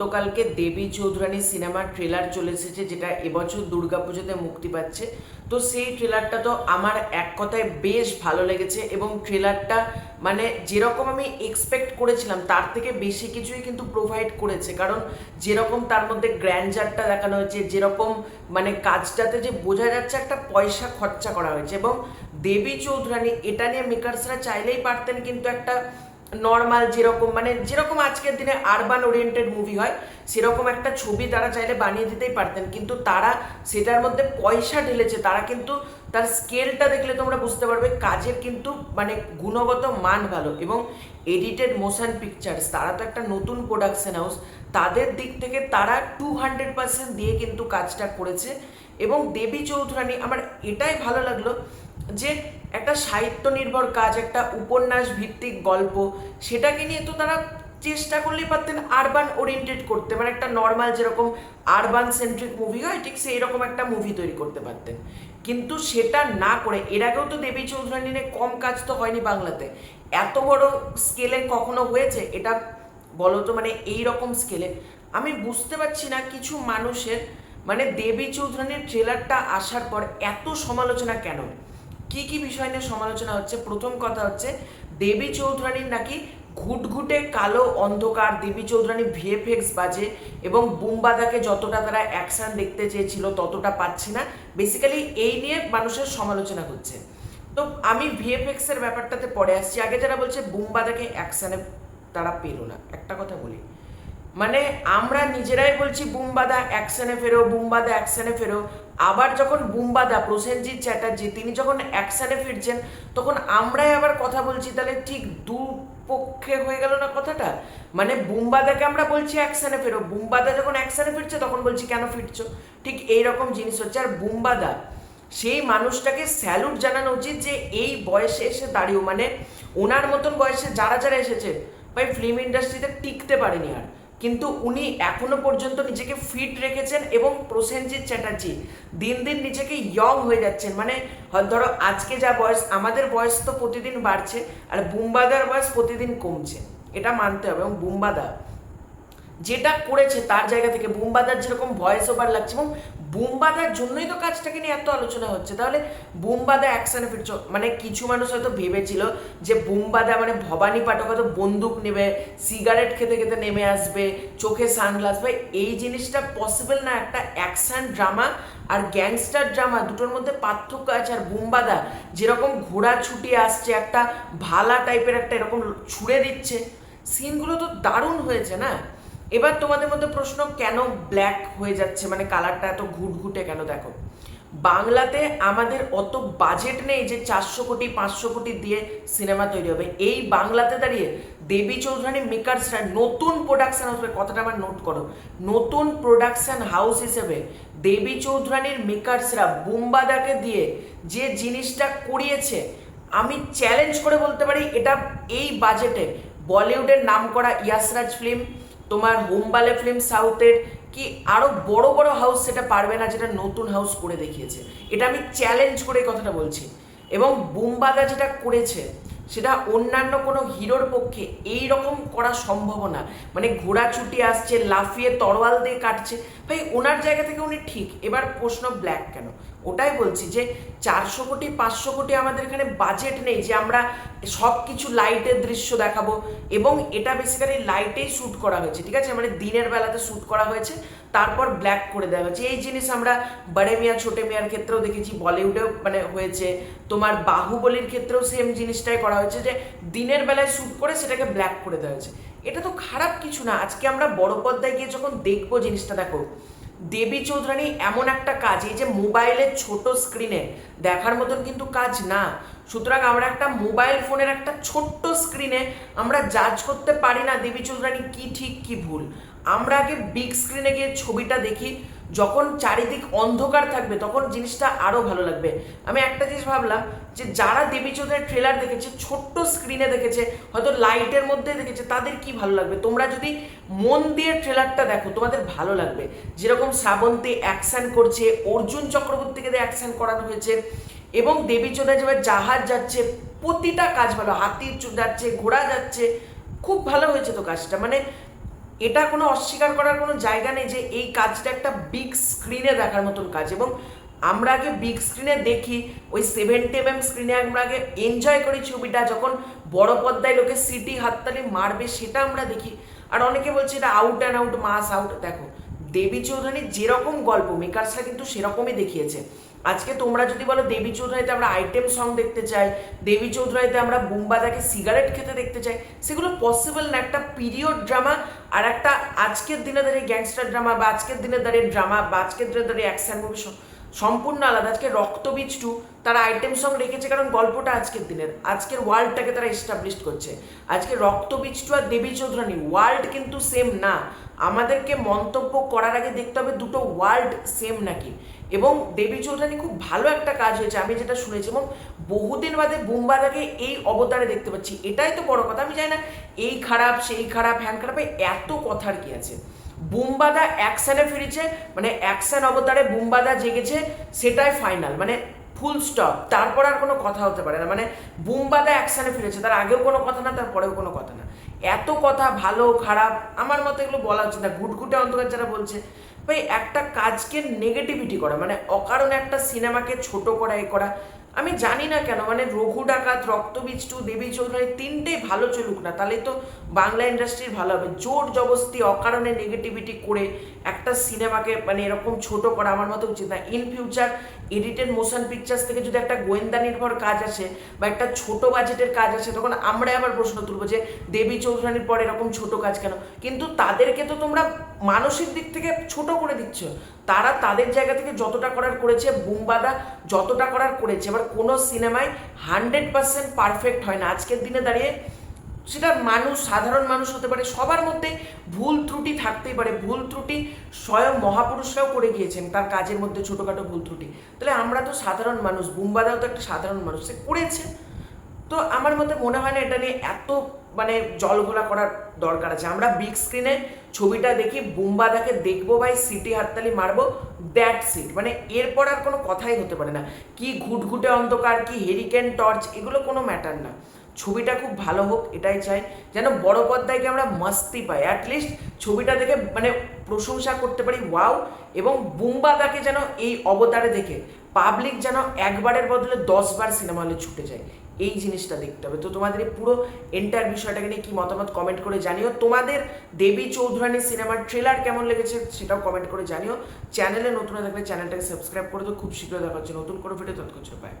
গতকালকে দেবী চৌধুরানী সিনেমার ট্রেলার চলে এসেছে, যেটা এবছর দুর্গাপুজোতে মুক্তি পাচ্ছে। তো সেই ট্রেলারটা তো আমার এক কথায় বেশ ভালো লেগেছে এবং ট্রেলারটা মানে যেরকম আমি এক্সপেক্ট করেছিলাম, তার থেকে বেশি কিছুই কিন্তু প্রোভাইড করেছে। কারণ যেরকম তার মধ্যে গ্র্যান্ডজারটা দেখানো হয়েছে, যেরকম মানে কাজটাতে যে বোঝা যাচ্ছে একটা পয়সা খরচা করা হয়েছে। এবং দেবী চৌধুরানী, এটা নিয়ে মেকার্সরা চাইলেই পারতেন কিন্তু একটা নর্মাল যেরকম মানে যেরকম আজকের দিনে আরবান ওরিয়েন্টেড মুভি হয়, সেরকম একটা ছবি তারা চাইলে বানিয়ে দিতেই পারতেন। কিন্তু তারা সেটার মধ্যে পয়সা ঢেলেছে, তারা কিন্তু তার স্কেলটা দেখলে তোমরা বুঝতে পারবে, কাজের কিন্তু মানে গুণগত মান ভালো এবং এডিটেড মোশন পিকচার্স তারা তো একটা নতুন প্রোডাকশন হাউস তাদের দিক থেকে তারা টু হান্ড্রেড পার্সেন্ট দিয়ে কিন্তু কাজটা করেছে। এবং দেবী চৌধুরানী, আমার এটাই ভালো লাগল যে একটা সাহিত্য নির্ভর কাজ, একটা উপন্যাস ভিত্তিক গল্প, সেটাকে নিয়ে তো তারা চেষ্টা করলেই পারতেন আরবান ওরিয়েন্টেড করতে। মানে একটা নর্মাল যেরকম আরবান সেন্ট্রিক মুভি হয়, ঠিক সেই রকম একটা মুভি তৈরি করতে পারতেন। কিন্তু সেটা না করে, এর আগেও তো দেবী চৌধুরানী নিয়ে কম কাজ তো হয়নি বাংলাতে। এত বড় স্কেলে কখনো হয়েছে? এটা বলো তো মানে এই রকম স্কেলে আমি বুঝতে পারছি না কিছু মানুষের মানে দেবী চৌধুরানীর ট্রেলারটা আসার পর এত সমালোচনা কেন? কি কি বিষয় নিয়ে সমালোচনা হচ্ছে? প্রথম কথা হচ্ছে, দেবী চৌধুরানীর নাকি ঘুটঘুটে কালো অন্ধকার। দেবী চৌধুরানী ভিএফএক্স বাজে এবং বুম্বাদাকে যতটা তারা অ্যাকশন দেখতে চেয়েছিল ততটা পাচ্ছি না। বেসিক্যালি এই নিয়ে মানুষের সমালোচনা হচ্ছে। তো আমি ভিএফএক্স এর ব্যাপারটাতে পরে আসছি। আগে যারা বলছে বুম্বাদাকে অ্যাকশনে তারা পেল না। একটা কথা বলি। মানে আমরা নিজেরাই বলছি, বুম্বাদা, অ্যাকশনে ফেরো, বুম্বাদা, অ্যাকশনে ফেরো। আবার যখন বুম্বাদা, প্রসেনজিৎ চ্যাটার্জি, তিনি যখন অ্যাকশনে ফিরছেন, তখন আমরাই আবার কথা বলছি, তাহলে ঠিক দু পক্ষে হয়ে গেল না কথাটা? মানে বুম্বাদাকে আমরা বলছি, অ্যাকশনে ফেরো। বুম্বাদা যখন অ্যাকশনে ফিরছে, তখন বলছি, কেন ফিরছো? ঠিক এই রকম জিনিস হচ্ছে। আর বুম্বাদা, সেই মানুষটাকে স্যালুট জানানো উচিত যে এই বয়সে এসে দাঁড়িয়েও মানে ওনার মতন বয়সে যারা যারা এসেছে, ভাই, ফিল্ম ইন্ডাস্ট্রিতে টিকতে পারেনি আর। কিন্তু উনি এখনও পর্যন্ত নিজেকে ফিট রেখেছেন এবং প্রসেনজিৎ চ্যাটার্জি দিন দিন নিজেকে ইয়ং হয়ে যাচ্ছেন। মানে ধরো আজকে যা বয়স, আমাদের বয়স তো প্রতিদিন বাড়ছে আর বুম্বাদার বয়স প্রতিদিন কমছে। এটা মানতে হবে এবং বুম্বাদা যেটা করেছে তার জায়গা থেকে, বুম্বাদার যেরকম ভয়েস ওভার লাগছে এবং বুম্বাদার জন্যই তো কাজটাকে নিয়ে এত আলোচনা হচ্ছে। তাহলে বুম্বাদা অ্যাকশনে ফিরছ মানে কিছু মানুষ হয়তো ভেবেছিল যে বুম্বাদা মানে ভবানী পাঠক হয়তো বন্দুক নেবে, সিগারেট খেতে খেতে নেমে আসবে, চোখে সানগ্লাস। ভাই, এই জিনিসটা পসিবল না একটা অ্যাকশন ড্রামা আর গ্যাংস্টার ড্রামা দুটোর মধ্যে পার্থক্য আছে আর বুম্বাদা যেরকম ঘোড়া ছুটিয়ে আসছে, একটা ভালা টাইপের একটা এরকম ছুড়ে দিচ্ছে। সিনগুলো তো দারুণ হয়েছে না? এবার তোমাদের মধ্যে প্রশ্ন, কেন ব্ল্যাক হয়ে যাচ্ছে? মানে কালারটা এত ঘুটঘুটে কেন দেখো? বাংলাতে আমাদের অত বাজেট নেই যে চারশো কোটি, পাঁচশো কোটি দিয়ে সিনেমা তৈরি হবে। এই বাংলাতে দাঁড়িয়ে দেবী চৌধুরানী মেকার্সরা নতুন প্রোডাকশন হাউস কথাটা আমার নোট করো, নতুন প্রোডাকশন হাউস হিসেবে দেবী চৌধুরানীর মেকার্সরা বুম্বাদাকে দিয়ে যে জিনিসটা করিয়েছে আমি চ্যালেঞ্জ করে বলতে পারি, এটা এই বাজেটে বলিউডের নাম করা ইয়াসরাজ ফিল্ম তোমার হোমবালে ফিল্ম সাউথের কি আরও বড় বড় হাউস সেটা পারবে না যেটা নতুন হাউস করে দেখিয়েছে? এটা আমি চ্যালেঞ্জ করে কথাটা বলছি। এবং বুম্বাদা যেটা করেছে, সেটা অন্যান্য কোনো হিরোর পক্ষে এই রকম করা সম্ভব না। মানে ঘোড়া ছুটি আসছে, লাফিয়ে তরোয়াল দিয়ে কাটছে। ভাই, ওনার জায়গা থেকে উনি ঠিক। এবার প্রশ্ন ব্ল্যাক কেন? ওটাই বলছি যে চারশো কোটি, পাঁচশো কোটি আমাদের এখানে বাজেট নেই যে আমরা সব কিছু লাইটের দৃশ্য দেখাবো এবং এটা বেসিক্যালি লাইটেই শ্যুট করা হয়েছে, ঠিক আছে? মানে দিনের বেলাতে শ্যুট করা হয়েছে, তারপর ব্ল্যাক করে দেওয়া হয়েছে। এই জিনিস আমরা বড়ে মিয়া, ছোটে মিয়ার ক্ষেত্রেও দেখেছি, বলিউডেও মানে হয়েছে। তোমার বাহুবলির ক্ষেত্রেও সেম জিনিসটাই করা হয়েছে যে দিনের বেলায় শ্যুট করে সেটাকে ব্ল্যাক করে দেওয়া হয়েছে। এটা তো খারাপ কিছু না। আজকে আমরা বড় পর্দায় গিয়ে যখন দেখব জিনিসটা, দেখো দেবী চৌধুরানী এমন একটা কাজ, এই যে মোবাইলের ছোট স্ক্রিনে দেখার মতন কিন্তু কাজ না। সুতরাং আমরা একটা মোবাইল ফোনের একটা ছোট্ট স্ক্রিনে আমরা জাজ করতে পারি না দেবী চৌধুরানী কি ঠিক, কি ভুল। আমরা আগে বিগ স্ক্রিনে গিয়ে ছবিটা দেখি যখন চারিদিক অন্ধকার থাকবে, তখন জিনিসটা আরও ভালো লাগবে। আমি একটা জিনিস ভাবলাম যে যারা দেবী চৌধুরীর ট্রেলার দেখেছে, ছোট্ট স্ক্রিনে দেখেছে, হয়তো লাইটের মধ্যে দেখেছে, তাদের কি ভালো লাগবে? তোমরা যদি মন দিয়ে ট্রেলারটা দেখো, তোমাদের ভালো লাগবে। যেরকম শ্রাবন্তী অ্যাকশন করছে, অর্জুন চক্রবর্তীকে দিয়ে অ্যাকশন করানো হয়েছে, এবং দেবী চৌধুরী যেভাবে জাহাজ যাচ্ছে, প্রতিটা কাজ ভালো হাতি যাচ্ছে, ঘোড়া যাচ্ছে, খুব ভালো হয়েছে তো কাজটা। মানে এটা কোনো অস্বীকার করার কোনো জায়গা নেই যে এই কাজটা একটা বিগ স্ক্রিনে দেখার মতন কাজ। এবং আমরা আগে বিগ স্ক্রিনে দেখি, ওই সেভেন্টি এম এম স্ক্রিনে আমরা আগে এনজয় করি ছবিটা, যখন বড় পর্দায় লোকে সিটি হাততালি মারবে সেটা আমরা দেখি। আর অনেকে বলছে এটা out and out mass out দেখো, দেবী চৌধুরী যেরকম গল্প মেকার্সরা কিন্তু সেরকমই দেখিয়েছে। আজকে তোমরা যদি বলো দেবী চৌধুরীতে আমরা আইটেম সং দেখতে চাই, দেবী চৌধুরীতে আমরা বুম্বাদাকে সিগারেট খেতে দেখতে চাই, সেগুলো পসিবল না। একটা পিরিয়ড ড্রামা আর একটা আজকের দিনে দাঁড়িয়ে গ্যাংস্টার ড্রামা বা আজকের দিনে দাঁড়িয়ে ড্রামা বা আজকের দিনে দাঁড়িয়ে অ্যাকশন মুভি সম্পূর্ণ আলাদা। আজকে রক্তবীজ টু তারা আইটেম সং রেখেছে কারণ গল্পটা আজকের দিনের। আজকের ওয়ার্ল্ডটাকে তারা এস্টাবলিশ করছে। আজকে রক্তবীজ টু আর দেবী চৌধুরানী ওয়ার্ল্ড কিন্তু সেম না। আমাদেরকে মন্তব্য করার আগে দেখতে হবে দুটো ওয়ার্ল্ড সেম নাকি। এবং দেবী চৌধুরানী খুব ভালো একটা কাজ হয়েছে, আমি যেটা শুনেছি এবং বহুদিন বাদে বুম্বাদাকে এই অবতারে দেখতে পাচ্ছি। এটাই তো বড় কথা, আমি জানি না এই খারাপ, সেই খারাপ, হ্যান খারাপ এত কথার কি আছে? বুম্বাদা অ্যাকশনে ফিরেছে মানে অ্যাকশন অবতারে বুম্বাদা জেগেছে, সেটাই ফাইনাল মানে ফুল স্টপ তারপর আর কোনো কথা হতে পারে না। মানে বুম্বাদা অ্যাকশনে ফিরেছে, তার আগেও কোনো কথা না, তার পরেও কোনো কথা না। এত কথা ভালো, খারাপ, আমার মতো এগুলো বলা উচিত না। ঘুটঘুটে অন্ধকার যারা বলছে ভাই একটা কাজকে নেগেটিভিটি করা মানে অকারণে একটা সিনেমাকে ছোট করা, এ করা। আমি জানি না কেন মানে রঘু ডাকাত রক্তবীজ টু দেবী চৌধুরী তিনটেই ভালো চলুক না, তাহলে তো বাংলা ইন্ডাস্ট্রির ভালো হবে। জোর জবস্তি অকারণে নেগেটিভিটি করে একটা সিনেমাকে মানে এরকম ছোট করা আমার মতো উচিত না। In future edited motion pictures থেকে যদি একটা গোয়েন্দা নির্ভর কাজ আসে বা একটা ছোট বাজেটের কাজ আসে, তখন আমরা আবার প্রশ্ন তুলবো যে দেবী চৌধুরানীর পর এরকম ছোট কাজ কেন? কিন্তু তাদেরকে তো তোমরা মানসিক দিক থেকে ছোট করে দিচ্ছ। তারা তাদের জায়গা থেকে যতটা করার করেছে, বুমবাদা যতটা করার করেছে। এবার কোনো সিনেমায় হান্ড্রেড পার্সেন্ট পারফেক্ট হয় না। আজকের দিনে দাঁড়িয়ে সেটা মানুষ, সাধারণ মানুষ হতে পারে, সবার মধ্যে ভুল ত্রুটি থাকতেই পারে। ভুল ত্রুটি স্বয়ং মহাপুরুষরাও করে গিয়েছেন, তার কাজের মধ্যে ছোটোখাটো ভুল ত্রুটি। তাহলে আমরা তো সাধারণ মানুষ, বুম্বাদাও তো একটা সাধারণ মানুষ, সে করেছে। তো আমার মতে মনে হয় না এটা নিয়ে এত মানে জল ঘোলা করার দরকার আছে। আমরা বিগ স্ক্রিনে ছবিটা দেখি, বুম্বাদাকে দেখব ভাই সিটি হাততালি মারবো দ্যাট সিট মানে এরপর আর কোনো কথাই হতে পারে না। কি ঘুটঘুটে অন্ধকার, কি হেরিকেন টর্চ এগুলো কোনো ম্যাটার না। ছবিটা খুব ভালো হোক, এটাই চাই। যেন বড় পর্দায় আমরা মাস্তি পাই। অ্যাটলিস্ট ছবিটা দেখে মানে প্রশংসা করতে পারি ওয়াও এবং বুম্বাদাকে যেন এই অবতারে দেখে পাবলিক যেন একবারের বদলে দশবার সিনেমা হলে ছুটে যায়। এই জিনিসটা দেখতে হবে। তো তোমাদের এই পুরো এন্টার বিষয়টাকে নিয়ে কী মতামত কমেন্ট করে জানিও। তোমাদের দেবী চৌধুরানীর সিনেমার ট্রেলার কেমন লেগেছে সেটাও কমেন্ট করে জানিও। চ্যানেলে নতুন থাকলে চ্যানেলটাকে সাবস্ক্রাইব করে তো খুব শীঘ্রই দেখা হচ্ছে। নতুন কোনো ভিডিও তৎক্ষণ পায়